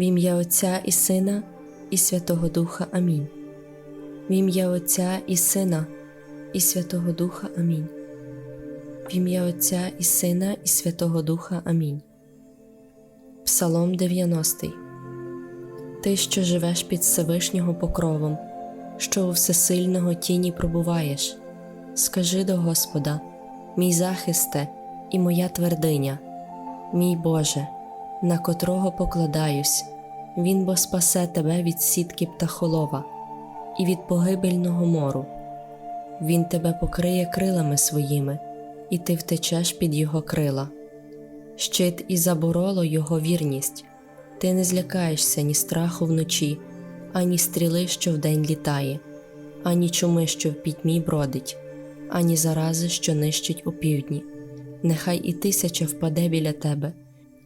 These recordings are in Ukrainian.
В ім'я Отця і Сина, і Святого Духа Амінь. В ім'я Отця і Сина, і Святого Духа Амінь. В ім'я Отця і Сина, і Святого Духа Амінь. Псалом 90 Ти, що живеш під Всевишнього покровом, що у всесильного тіні пробуваєш, скажи до Господа, мій захисте і моя твердиня, мій Боже, на котрого покладаюсь, Він бо спасе тебе від сітки птахолова і від погибельного мору. Він тебе покриє крилами своїми, і ти втечеш під його крила. Щит і забороло його вірність, ти не злякаєшся ні страху вночі, ані стріли, що вдень літає, ані чуми, що в пітьмі бродить, ані зарази, що нищить у півдні. Нехай і тисяча впаде біля тебе,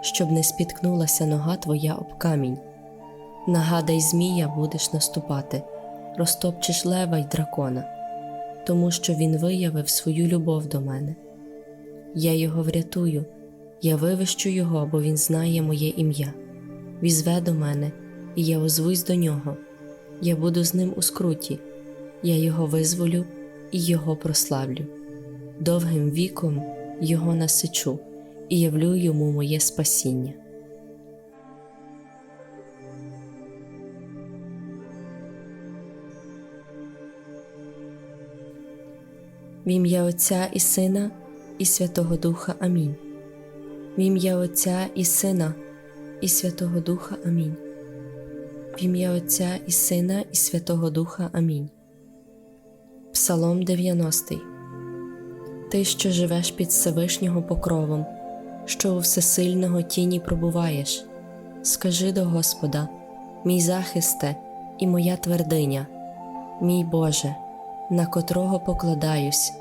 щоб не спіткнулася нога твоя об камінь. Нагадай, Змія будеш наступати, розтопчеш лева й дракона, тому що він виявив свою любов до мене. Я його врятую, я вивищу його, бо він знає моє ім'я. Візве до мене, і я озвусь до нього. Я буду з ним у скруті, я його визволю і його прославлю. Довгим віком його насичу і явлю йому моє спасіння. В ім'я Отця і Сина, і Святого Духа Амінь. В ім'я Отця і Сина, і Святого Духа Амінь. В ім'я Отця і Сина, і Святого Духа Амінь. Псалом 90 Ти, що живеш під Всевишнього покровом, що у всесильного тіні пробуваєш, скажи до Господа, мій захисте і моя твердиня, мій Боже, на котрого покладаюсь,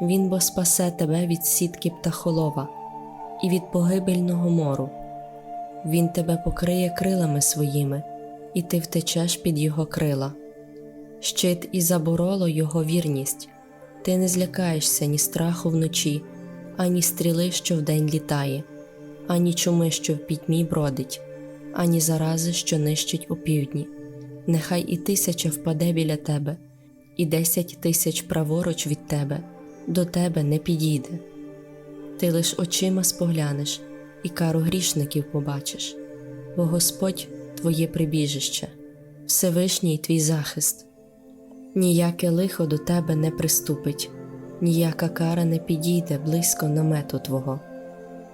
Він бо спасе тебе від сітки птахолова і від погибельного мору. Він тебе покриє крилами своїми, і ти втечеш під його крила. Щит і забороло його вірність, ти не злякаєшся ні страху вночі, ані стріли, що вдень літає, ані чуми, що в пітьмі бродить, ані зарази, що нищить у півдні. Нехай і тисяча впаде біля тебе, і десять тисяч праворуч від тебе, до тебе не підійде. Ти лиш очима споглянеш і кару грішників побачиш, бо Господь твоє прибіжище, Всевишній твій захист. Ніяке лихо до тебе не приступить, ніяка кара не підійде близько намету Твого,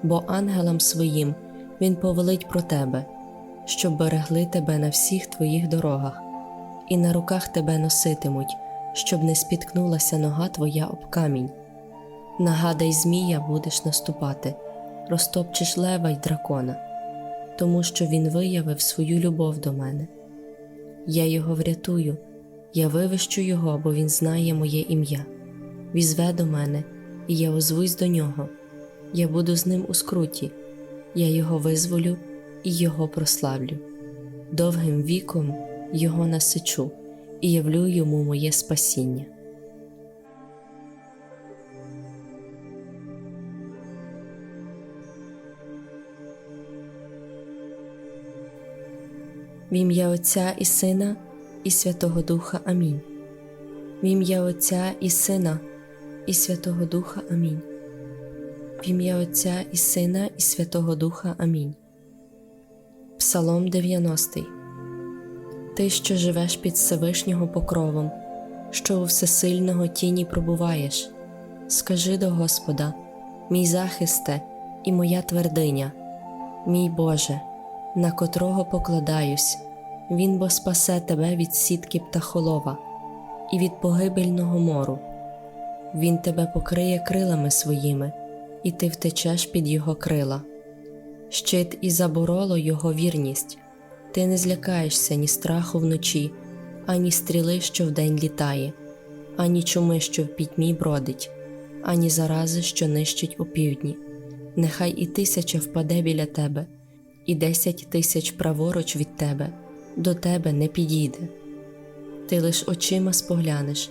бо ангелам своїм Він повелить про тебе, щоб берегли тебе на всіх твоїх дорогах, і на руках тебе носитимуть, щоб не спіткнулася нога твоя об камінь. Нагадай, Змія будеш наступати, розтопчеш лева й дракона, тому що він виявив свою любов до мене. Я його врятую, я вивищу його, бо він знає моє ім'я. Візве до мене, і я озвусь до нього. Я буду з ним у скруті, я його визволю і його прославлю. Довгим віком його насичу і явлю йому моє спасіння. В ім'я Отця і Сина, і Святого Духа Амінь. В ім'я Отця і Сина, і Святого Духа Амінь. В ім'я Отця і Сина, і Святого Духа Амінь. Псалом 90 Ти, що живеш під Всевишнього покровом, що у всесильного тіні пробуваєш, скажи до Господа, мій захисте і моя твердиня, мій Боже, на котрого покладаюсь, Він бо спасе тебе від сітки птахолова і від погибельного мору. Він тебе покриє крилами своїми, і ти втечеш під його крила. Щит і забороло його вірність, Ти не злякаєшся ні страху вночі, ані стріли, що вдень літає, ані чуми, що в пітьмі бродить, ані зарази, що нищить у півдні. Нехай і тисяча впаде біля тебе, і десять тисяч праворуч від тебе, до тебе не підійде. Ти лиш очима споглянеш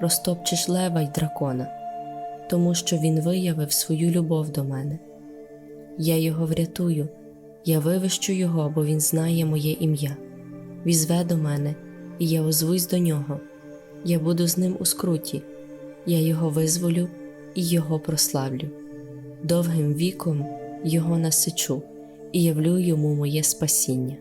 розтопчеш лева й дракона, тому що він виявив свою любов до мене. Я його врятую, я вивищу його, бо він знає моє ім'я. Візве до мене, і я озвусь до нього. Я буду з ним у скруті, я його визволю і його прославлю. Довгим віком його насичу і явлю йому моє спасіння.